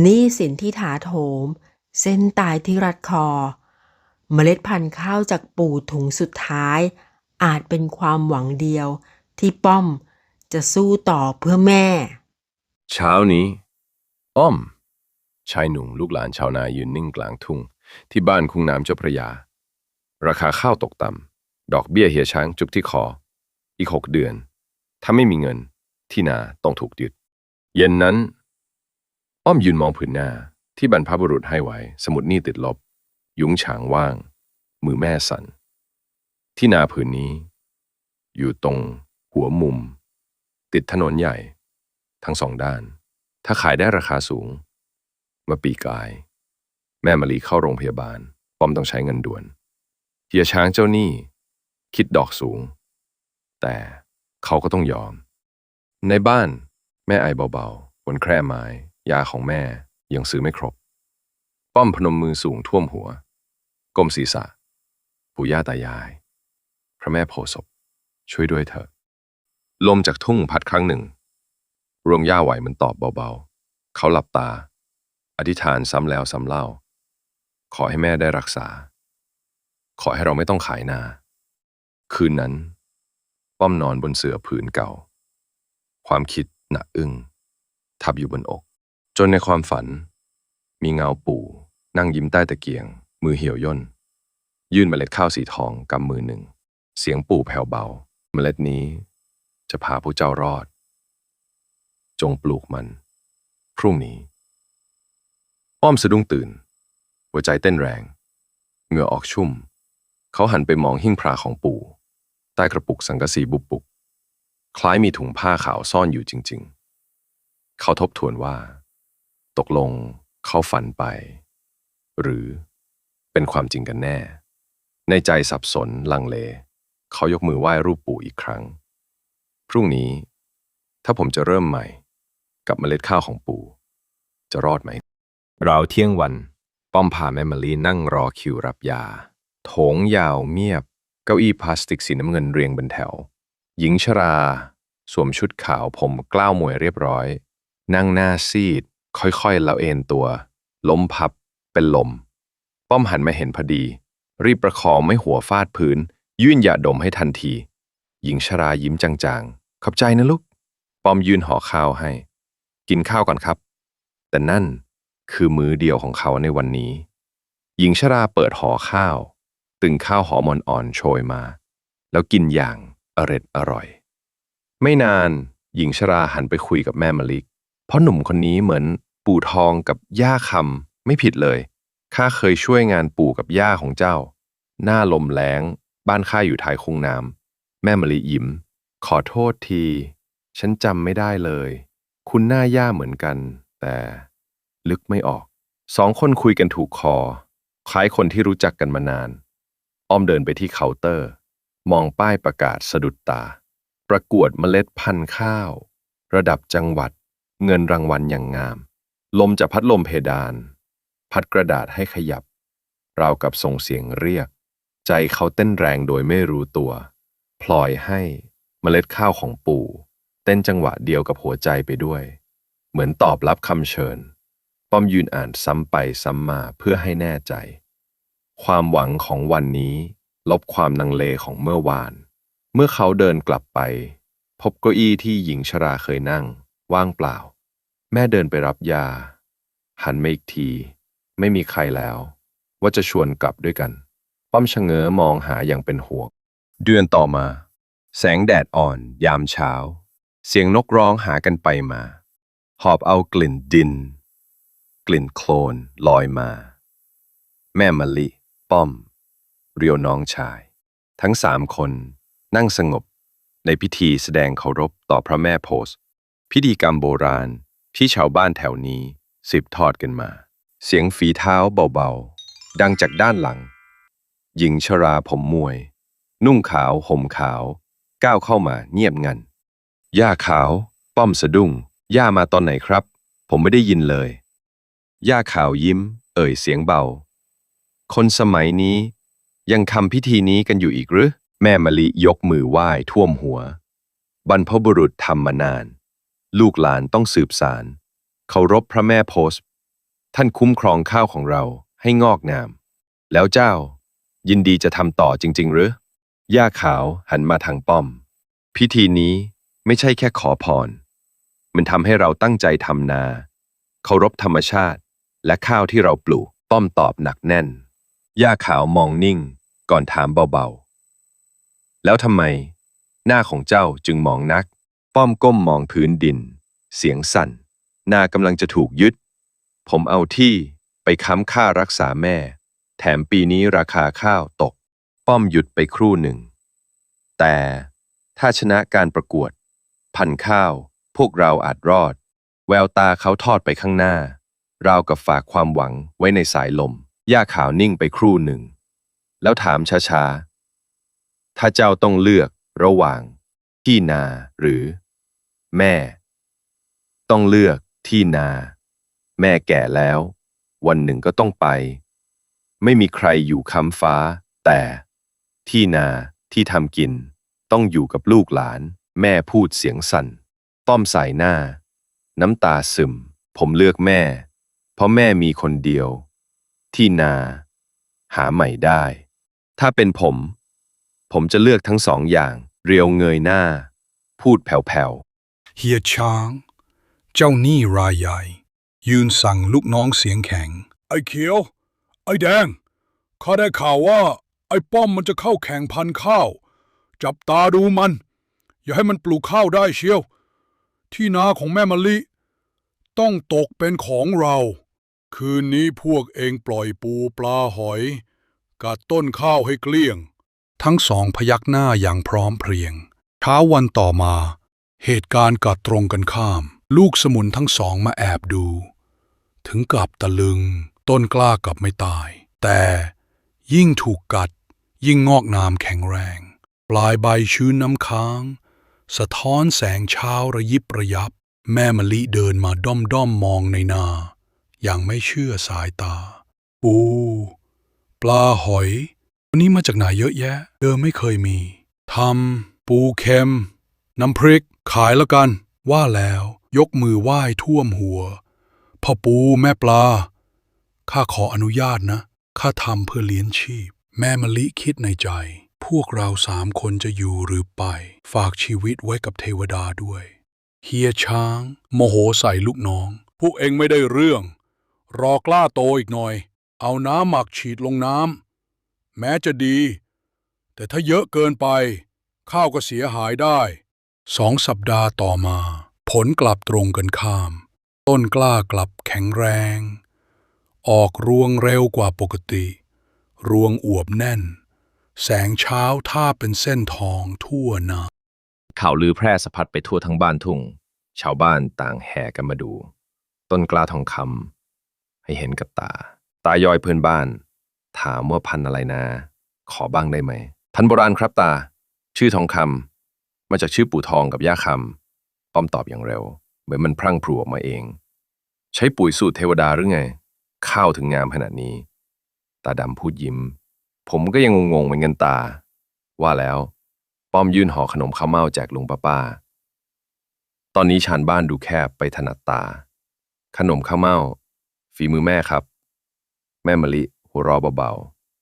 หนี้สินที่ถาโถม เส้นตายที่รัดคอ เมล็ดพันธุ์ข้าวจากปู่ถุงสุดท้าย อาจเป็นความหวังเดียวที่ป้อมจะสู้ต่อเพื่อแม่ เช้านี้ อ้อม ชายหนุ่มลูกหลานชาวนายืนนิ่งกลางทุ่ง ที่บ้านคุ้งน้ำเจ้าพระยา ราคาข้าวตกต่ำ ดอกเบี้ยเหียช้างจุกที่คอ อีกหกเดือน ถ้าไม่มีเงินที่นาต้องถูกยึด เย็นนั้น อ้อมยืนมองผืนหน้าที่บรรพบุรุษให้ไว้ สมุดหนี้ติดลบ ยุ้งฉางว่าง มือแม่สั่น ที่นาผืนนี้ อยู่ตรง หัวมุม ติดถนนใหญ่ ทั้งสองด้าน ถ้าขายได้ราคาสูงมื่อปีกาย แม่มะลีเข้าโรงพยาบาลป้อมต้องใช้เงินด่วนเฮียช้างเจ้าหนี้ คิดดอกสูง แต่เขาก็ต้องยอม ในบ้านแม่ไอเบาๆบนแคร่ไม้ ยาของแม่ยังซื้อไม่ครบ ป้อมพนมมือสูงท่วมหัว ก้มศีรษะ ปู่ย่าตายาย พระแม่โพศพช่วยด้วยเถอะ ลมจากทุ่งพัดครั้งหนึ่ง รวงหญ้าไหวมันตอบเบาๆ เขาหลับตา อธิษฐานซ้ำแล้วซ้ำเล่า ขอให้แม่ได้รักษา ขอให้เราไม่ต้องขายนา คืนนั้น ป้อมนอนบนเสื่อผืนเก่า ความคิดหนักอึ้งทับอยู่บนอก จนในความฝัน มีเงาปู่ นั่งยิ้มใต้ตะเกียง มือเหี่ยวย่น ยื่นเมล็ดข้าวสีทองกำมือหนึ่ง เสียงปู่แผ่วเบา เมล็ดนี้ จะพาผู้เจ้ารอด จงปลูกมัน พรุ่งนี้ อ้อมสะดุ้งตื่น หัวใจเต้นแรง เหงื่อออกชุ่ม เขาหันไปมองหิ้งพระของปู่ ใต้กระปุกสังกะสีบุบบุบคล้ายมีถุงผ้าขาวซ่อนอยู่จริง ๆ เขาทบทวนว่า ตกลงเข้าฝันไป หรือเป็นความจริงกันแน่ ในใจสับสนลังเล เขายกมือไหว้รูปปู่อีกครั้ง พรุ่งนี้ ถ้าผมจะเริ่มใหม่ กับเมล็ดข้าวของปู่ จะรอดไหมราวเที่ยงวัน ป้อมพาแม่มะลีนั่งรอคิวรับยา โถงยาวเมียบ เก้าอี้พลาสติกสีน้ำเงินเรียงเป็นแถว หญิงชรา สวมชุดขาวผมกล้าวมวยเรียบร้อย นั่งหน้าซีด ค่อยๆละเอนตัว ล้มพับเป็นลม ป้อมหันมาเห็นพอดี รีบประคองไม่หัวฟาดพื้น ยื่นยาดมให้ทันที หญิงชรายิ้มจางๆ ขอบใจนะลูก ป้อมยื่นห่อข้าวให้ กินข้าวก่อนครับ แต่นั่นคือมื้อเดียวของเขาในวันนี้ หญิงชราเปิดห่อข้าว ตึงข้าวหอมอ่อนๆโชยมา แล้วกินอย่างอร็ดอร่อย ไม่นานหญิงชราหันไปคุยกับแม่มลิก เพราะหนุ่มคนนี้เหมือน ปู่ทองกับย่าคำไม่ผิดเลยข้าเคยช่วยงานปู่กับย่าของเจ้า หน้าลมแล้ง บ้านข้าอยู่ท้ายคุ้งน้ำแม่มะลิยิ้ม ขอโทษที ฉันจำไม่ได้เลย คุณหน้าย่าเหมือนกัน แต่ ลึกไม่ออก สองคนคุยกันถูกคอ คล้ายคนที่รู้จักกันมานาน อ้อมเดินไปที่เคาน์เตอร์ มองป้ายประกาศสะดุดตา ประกวดเมล็ดพันธุ์ข้าว ระดับจังหวัด เงินรางวัลอย่างงาม ลมจากพัดลมเพดาน พัดกระดาษให้ขยับ ราวกับส่งเสียงเรียก ใจเขาเต้นแรงโดยไม่รู้ตัว พลอยให้เมล็ดข้าวของปู่ เต้นจังหวะเดียวกับหัวใจไปด้วย เหมือนตอบรับคำเชิญ ป้อมยืนอ่านซ้ำไปซ้ำมาเพื่อให้แน่ใจ ความหวังของวันนี้ ลบความนังเลของเมื่อวาน เมื่อเขาเดินกลับไป พบเก้าอี้ที่หญิงชราเคยนั่ง ว่างเปล่า แม่เดินไปรับยา หันมาอีกที ไม่มีใครแล้ว ว่าจะชวนกลับด้วยกัน ป้อมชะเง้อมองหาอย่างเป็นห่วง เดือนต่อมา แสงแดดอ่อน ยามเช้า เสียงนกร้องหากันไปมา หอบเอากลิ่นดิน กลิ่นโคลนลอยมา แม่มะลิ ป้อม เรียวน้องชาย ทั้งสามคนนั่งสงบในพิธีแสดงเคารพต่อพระแม่โพธิ์พิธีกรรมโบราณ ที่ชาวบ้านแถวนี้สืบทอดกันมา เสียงฝีเท้าเบาๆ ดังจากด้านหลัง หญิงชราผมมวย นุ่งขาวห่มขาว ก้าวเข้ามาเงียบงัน ย่าขาว ป้อมสะดุ้ง ย่ามาตอนไหนครับ ผมไม่ได้ยินเลย ย่าขาวยิ้ม เอ่ยเสียงเบา คนสมัยนี้ ยังทำพิธีนี้กันอยู่อีกหรือ แม่มะลิยกมือไหว้ท่วมหัว บรรพบุรุษทำมานาน ลูกหลานต้องสืบสารเคารพพระแม่โพธิ์ท่านคุ้มครองข้าวของเราให้งอกงาม แล้วเจ้า ยินดีจะทำต่อจริง ๆ หรือ ย่าขาวหันมาทางป้อม พิธีนี้ไม่ใช่แค่ขอพร มันทำให้เราตั้งใจทำนา เคารพธรรมชาติ และข้าวที่เราปลูก ป้อมตอบหนักแน่น ย่าขาวมองนิ่งก่อนถามเบาๆ แล้วทำไม หน้าของเจ้าจึงมองนัก ป้อมก้มมองพื้นดิน เสียงสั่น นากำลังจะถูกยึด ผมเอาที่ไปค้ำค่ารักษาแม่ แถมปีนี้ราคาข้าวตก ป้อมหยุดไปครู่หนึ่ง แต่ถ้าชนะการประกวด พันข้าว พวกเราอาจรอด แววตาเขาทอดไปข้างหน้า ราวกับฝากความหวังไว้ในสายลมย่าขาวนิ่งไปครู่หนึ่ง แล้วถามช้าๆ ถ้าเจ้าต้องเลือกระหว่างที่นาหรือ แม่ ต้องเลือกที่นา แม่แก่แล้ว วันหนึ่งก็ต้องไป ไม่มีใครอยู่ค้ำฟ้า แต่ที่นาที่ทำกิน ต้องอยู่กับลูกหลาน แม่พูดเสียงสั่น ป้อมสายหน้า น้ำตาซึม ผมเลือกแม่ เพราะแม่มีคนเดียว ที่นา หาใหม่ได้ ถ้าเป็นผม ผมจะเลือกทั้งสองอย่าง เรียวเงยหน้า พูดแผ่ว เฮียช้าง เจ้าหนี้รายใหญ่ ยืนสั่งลูกน้องเสียงแข็ง ไอ้เขียว ไอ้แดง ข้าได้ข่าวว่า ไอ้ป้อมมันจะเข้าแข่งพันข้าว จับตาดูมัน อย่าให้มันปลูกข้าวได้เชียว ที่นาของแม่มะลิ ต้องตกเป็นของเรา คืนนี้พวกเองปล่อยปูปลาหอย กัดต้นข้าวให้เกลี้ยง ทั้งสองพยักหน้าอย่างพร้อมเพรียงเช้าวันต่อมา เหตุการณ์กลับตรงกันข้าม ลูกสมุนทั้งสองมาแอบดู ถึงกับตะลึง ต้นกล้ากลับไม่ตาย แต่ยิ่งถูกกัด ยิ่งงอกงามแข็งแรง ปลายใบชื้นน้ำค้าง สะท้อนแสงเช้าระยิบระยับ แม่มะลิเดินมาด้อมด้อมมองในนา อย่างไม่เชื่อสายตา ปู ปลาหอยวันนี้มาจากไหนเยอะแยะ เดิมไม่เคยมีทำปูเค็ม น้ำพริก ขายแล้วกัน ว่าแล้ว ยกมือไหว้ท่วมหัว พ่อปูแม่ปลา ข้าขออนุญาตนะ ข้าทำเพื่อเลี้ยงชีพ แม่มะลิคิดในใจ พวกเราสามคนจะอยู่หรือไป ฝากชีวิตไว้กับเทวดาด้วย เฮียช้าง โมโหใส่ลูกน้อง พวกเองไม่ได้เรื่อง รอกล้าโตอีกหน่อย เอาน้ำหมักฉีดลงน้ำแม้จะดี แต่ถ้าเยอะเกินไป ข้าวก็เสียหายได้ สองสัปดาห์ต่อมา ผลกลับตรงกันข้าม ต้นกล้ากลับแข็งแรง ออกรวงเร็วกว่าปกติ รวงอวบแน่น แสงเช้าท่าเป็นเส้นทองทั่วนาข่าวลือแพร่สะพัดไปทั่วทั้งบ้านทุ่ง ชาวบ้านต่างแห่กันมาดู ต้นกล้าทองคำให้เห็นกับตา ตายอยเพื่อนบ้าน ถามว่าพันอะไรนะขอบ้างได้ไหม พันโบราณครับตา ชื่อทองคำ มาจากชื่อปู่ทองกับย่าคำป้อมตอบอย่างเร็ว เหมือนมันพรั่งพรูออกมาเอง ใช้ปุ๋ยสูตรเทวดาหรือไง ข้าวถึงงามขนาดนี้ ตาดำพูดยิ้ม ผมก็ยังงงๆเหมือนกันตา ว่าแล้ว ป้อมยื่นห่อขนมข้าวเม่าแจกลุงป้าป้า ตอนนี้ชานบ้านดูแคบไปถนัดตา ขนมข้าวเม่า ฝีมือแม่ครับ แม่มะลิหัวเราะเบา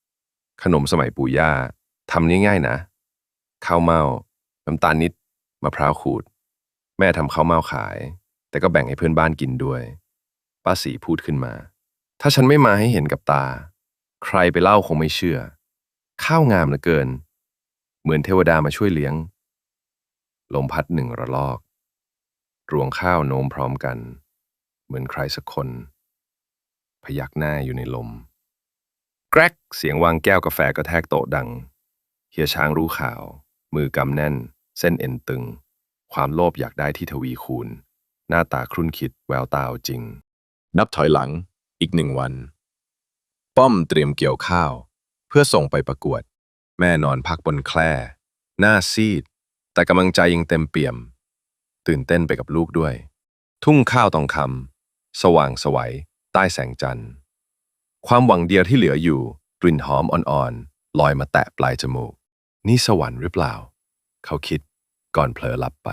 ๆขนมสมัยปู่ย่าทำง่ายๆนะ ข้าวเม่า น้ำตาลนิดมะพร้าวขูด แม่ทำข้าวเม่าขาย แต่ก็แบ่งให้เพื่อนบ้านกินด้วย ป้าสีพูดขึ้นมา ถ้าฉันไม่มาให้เห็นกับตา ใครไปเล่าคงไม่เชื่อ ข้าวงามเหลือเกิน เหมือนเทวดามาช่วยเลี้ยง ลมพัดหนึ่งระลอก รวงข้าวโน้มพร้อมกัน เหมือนใครสักคน พยักหน้าอยู่ในลม แกรกเสียงวางแก้วกาแฟกระแทกโต๊ะดัง เฮียช้างรู้ข่าว มือกำแน่น เส้นเอ็นตึง ความโลภอยากได้ที่ทวีคูณ หน้าตาครุ่นคิดแววตาจริง นับถอยหลังอีกหนึ่งวัน ป้อมเตรียมเกี่ยวข้าว เพื่อส่งไปประกวด แม่นอนพักบนแคร่หน้าซีด แต่กำลังใจยังเต็มเปี่ยม ตื่นเต้นไปกับลูกด้วย ทุ่งข้าวตองคำสว่างสวัยใต้แสงจันทร์ ความหวังเดียวที่เหลืออยู่ กลิ่นหอมอ่อนๆลอยมาแตะปลายจมูก นี่สวรรค์หรือเปล่า เขาคิดก่อนเผลอหลับไป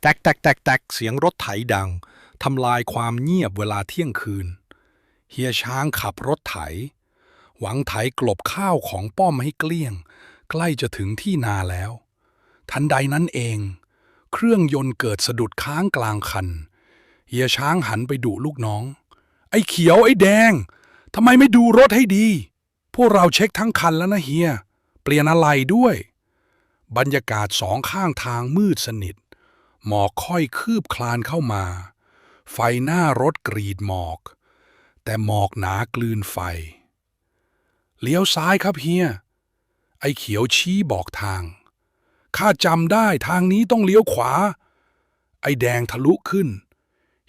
แตกแตกแตกแตกเสียงรถไถดังทำลายความเงียบเวลาเที่ยงคืน เฮียช้างขับรถไถ หวังไถกลบข้าวของป้อมให้เกลี้ยง ใกล้จะถึงที่นาแล้ว ทันใดนั้นเอง เครื่องยนต์เกิดสะดุดค้างกลางคัน เฮียช้างหันไปดูลูกน้อง ไอ้เขียวไอ้แดงทำไมไม่ดูรถให้ดี พวกเราเช็คทั้งคันแล้วนะเฮีย เปลี่ยนอะไรด้วย บรรยากาศสองข้างทางมืดสนิท หมอกค่อยคืบคลานเข้ามา ไฟหน้ารถกรีดหมอก แต่หมอกหนากลืนไฟ เลี้ยวซ้ายครับเฮีย ไอ้เขียวชี้บอกทาง ข้าจำได้ทางนี้ต้องเลี้ยวขวา ไอ้แดงทะลุขึ้น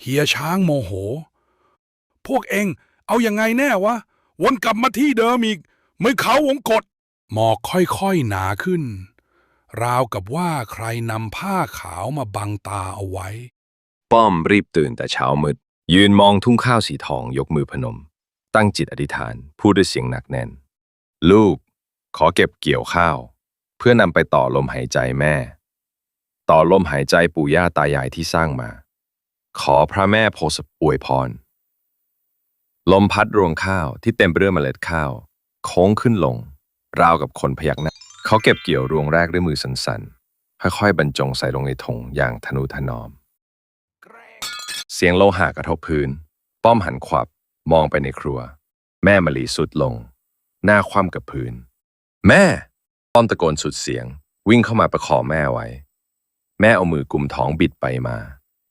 เฮียช้างโมโห พวกเองเอาอยัางไงแน่วะ วนกลับมาที่เดิมอีกเหมือเขาวงกฏหมอกค่อยๆหนาขึ้น ราวกับว่าใครนำผ้าขาวมาบังตาเอาไว้ ป้อมรีบตื่นแต่เช้ามืด ยืนมองทุ่งข้าวสีทองยกมือพนม ตั้งจิตอธิษฐานพูดด้วยเสียงหนักแน่น ลูก ขอเก็บเกี่ยวข้าว เพื่อนำไปต่อลมหายใจแม่ ต่อลมหายใจปู่ย่าตายายที่สร้างมา ขอพระแม่โพธิ์อวยพร ลมพัดรวงข้าวที่เต็มไปด้วยเมล็ดข้าว โค้งขึ้นลง ราวกับคนพยักหน้า เขาเก็บเกี่ยวรวงแรกด้วยมือสั่นๆ ค่อยๆ บรรจงใส่ลงในถุงอย่างทนุถนอม เสียงโลหะกระทบพื้น ป้อมหันขวับมองไปในครัว แม่มะลีสุดลง หน้าคว่ำกับพื้น แม่ ป้อมตะโกนสุดเสียง วิ่งเข้ามาประคองแม่ไว้ แม่เอามือกุมท้องบิดไปมา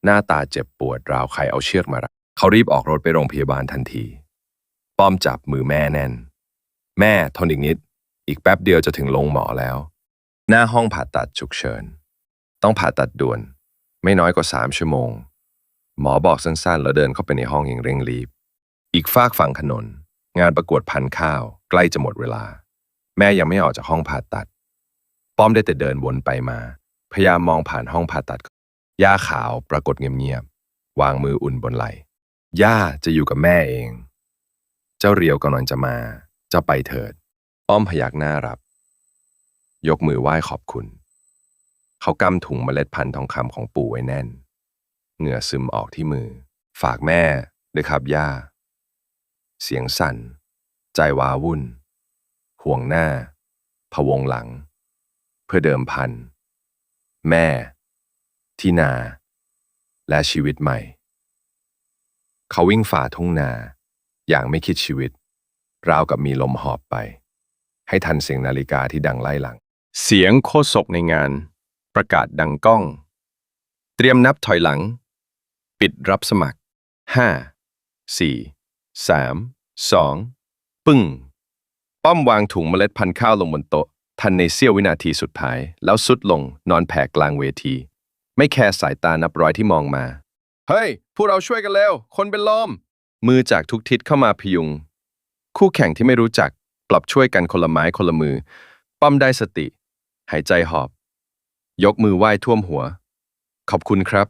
หน้าตาเจ็บปวดราวใครเอาเชือกมารัดเขารีบออกรถไปโรงพยาบาลทันที ป้อมจับมือแม่แน่น แม่ทนอีกนิด อีกแป๊บเดียวจะถึงโรงหมอแล้ว หน้าห้องผ่าตัดฉุกเฉิน ต้องผ่าตัดด่วน ไม่น้อยกว่าสามชั่วโมง หมอบอกสั้นๆ แล้วเดินเข้าไปในห้องอย่างเร่งรีบ อีกฝากฝั่งถนน งานประกวดพันข้าว ใกล้จะหมดเวลา แม่ยังไม่ออกจากห้องผ่าตัด ป้อมได้แต่เดินวนไปมา พยายามมองผ่านห้องผ่าตัดย่าขาวปรากฏเงียบๆวางมืออุ่นบนไหล่ย่าจะอยู่กับแม่เอง เจ้าเรียวกำลังจะมา เจะไปเถิด ป้อมพยักหน้ารับ ยกมือไหว้ขอบคุณ เขากำถุงเมล็ดพันธุ์ทองคำของปู่ไว้แน่น เหงื่อซึมออกที่มือ ฝากแม่ด้วยครับย่า เสียงสั่น ใจวาวุ่น ห่วงหน้า พวงหลัง เพื่อเดิมพัน แม่ ที่นา และชีวิตใหม่ เขาวิ่งฝ่าทุ่งนา อย่างไม่คิดชีวิต ราวกับมีลมหอบไป ให้ทันเสียงนาฬิกาที่ดังไล่หลัง เสียงโคศกในงาน ประกาศดังก้อง เตรียมนับถอยหลัง ปิดรับสมัครห้าสี่สามสองปึ้ง ป้อมวางถุงเมล็ดพันธุ์ข้าวลงบนโต๊ะ ทันในเสี้ยววินาทีสุดท้าย แล้วสุดลงนอนแผ่กลางเวที ไม่แคร์สายตานับร้อยที่มองมา เฮ้ย พวกเราช่วยกันเร็วคนเป็นลม มือจากทุกทิศเข้ามาพยุง คู่แข่งที่ไม่รู้จัก กลับช่วยกันคนละไม้คนละมือ ป้อมได้สติ หายใจหอบ ยกมือไหว้ท่วมหัว ขอบคุณครับ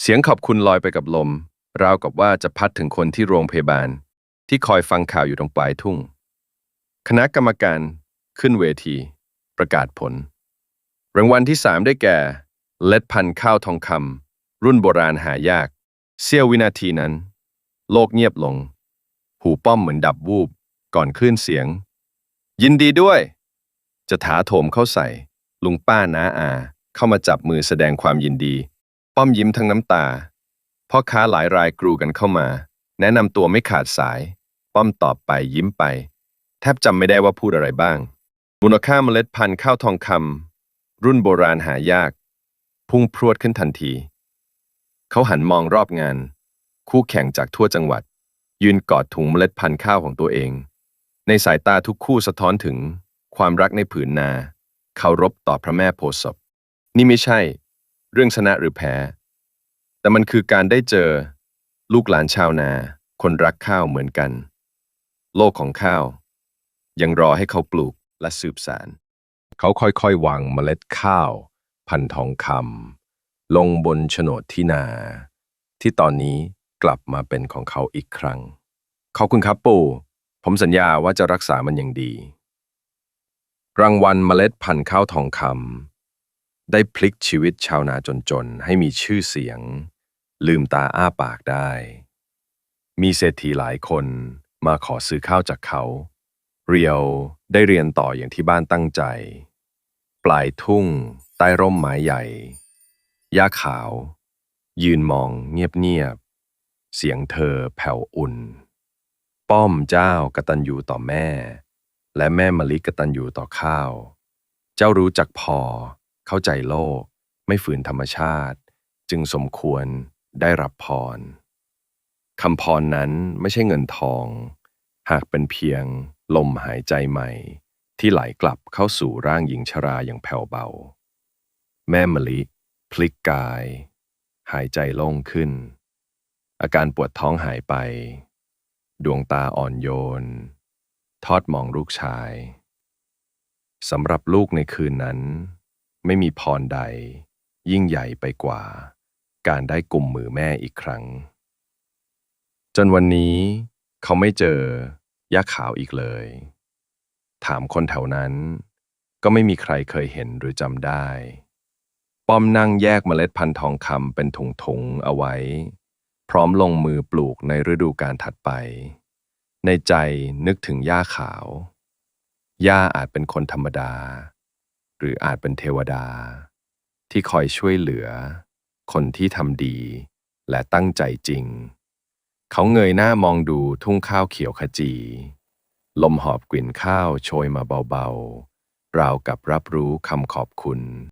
เสียงขอบคุณลอยไปกับลม ราวกับว่าจะพัดถึงคนที่โรงพยาบาล ที่คอยฟังข่าวอยู่ตรงปลายทุ่ง คณะกรรมการขึ้นเวที ประกาศผล รางวัลที่สามได้แก่ เล็ดพันข้าวทองคำรุ่นโบราณหายาก เสี้ยววินาทีนั้น โลกเงียบลง หูป้อมเหมือนดับวูบ ก่อนคลื่นเสียง ยินดีด้วย จะถาโถมเข้าใส่ ลุงป้าน้าอา เข้ามาจับมือแสดงความยินดี ป้อมยิ้มทั้งน้ำตาพ่อค้าหลายรายกรูกันเข้ามา แนะนำตัวไม่ขาดสาย ป้อมตอบไปยิ้มไป แทบจำไม่ได้ว่าพูดอะไรบ้าง มูลค่าเมล็ดพันธุ์ข้าวทองคำรุ่นโบราณหายาก พุ่งพรวดขึ้นทันที เขาหันมองรอบงาน คู่แข่งจากทั่วจังหวัด ยืนกอดถุงเมล็ดพันธุ์ข้าวของตัวเอง ในสายตาทุกคู่สะท้อนถึงความรักในผืนนาเคารพต่อพระแม่โพธิ์ศพ นี่ไม่ใช่ เรื่องชนะหรือแพ้ แต่มันคือการได้เจอ ลูกหลานชาวนา คนรักข้าวเหมือนกัน โลกของข้าว ยังรอให้เขาปลูกและสืบสารเขาค่อยๆวางเมล็ดข้าว พันธุ์ทองคำลงบนโฉนดที่นา ที่ตอนนี้กลับมาเป็นของเขาอีกครั้ง ขอบคุณครับปู่ ผมสัญญาว่าจะรักษามันอย่างดี รางวัลเมล็ดพันธุ์ข้าวทองคำได้พลิกชีวิตชาวนาจนๆ ให้มีชื่อเสียง ลืมตาอ้าปากได้ มีเศรษฐีหลายคนมาขอซื้อข้าวจากเขา เรียวได้เรียนต่ออย่างที่บ้านตั้งใจ ปลายทุ่ง ใต้ร่มไม้ใหญ่ย่าขาว ยืนมองเงียบๆเสียงเธอแผ่วอุ่น ป้อมเจ้ากตัญญูต่อแม่ และแม่มะลิกตัญญูต่อข้าว เจ้ารู้จักพอ เข้าใจโลก ไม่ฝืนธรรมชาติ จึงสมควรได้รับพรคำพรนั้นไม่ใช่เงินทอง หากเป็นเพียงลมหายใจใหม่ ที่ไหลกลับเข้าสู่ร่างหญิงชราอย่างแผ่วเบา แม่มะลิ พลิกกาย หายใจโล่งขึ้น อาการปวดท้องหายไป ดวงตาอ่อนโยน ทอดมองลูกชายสำหรับลูกในคืนนั้น ไม่มีพรใด ยิ่งใหญ่ไปกว่า การได้กลุ่มมือแม่อีกครั้ง จนวันนี้เขาไม่เจอย่าขาวอีกเลย ถามคนแถวนั้น ก็ไม่มีใครเคยเห็นหรือจำได้ ป้อมนั่งแยกเมล็ดพันธุ์ทองคำเป็นถุงๆเอาไว้ พร้อมลงมือปลูกในฤดูกาลถัดไป ในใจนึกถึงย่าขาว ย่าอาจเป็นคนธรรมดา หรืออาจเป็นเทวดา ที่คอยช่วยเหลือ คนที่ทำดีและตั้งใจจริง เขาเงยหน้ามองดูทุ่งข้าวเขียวขจี ลมหอบกลิ่นข้าวโชยมาเบาๆ ราวกับรับรู้คำขอบคุณ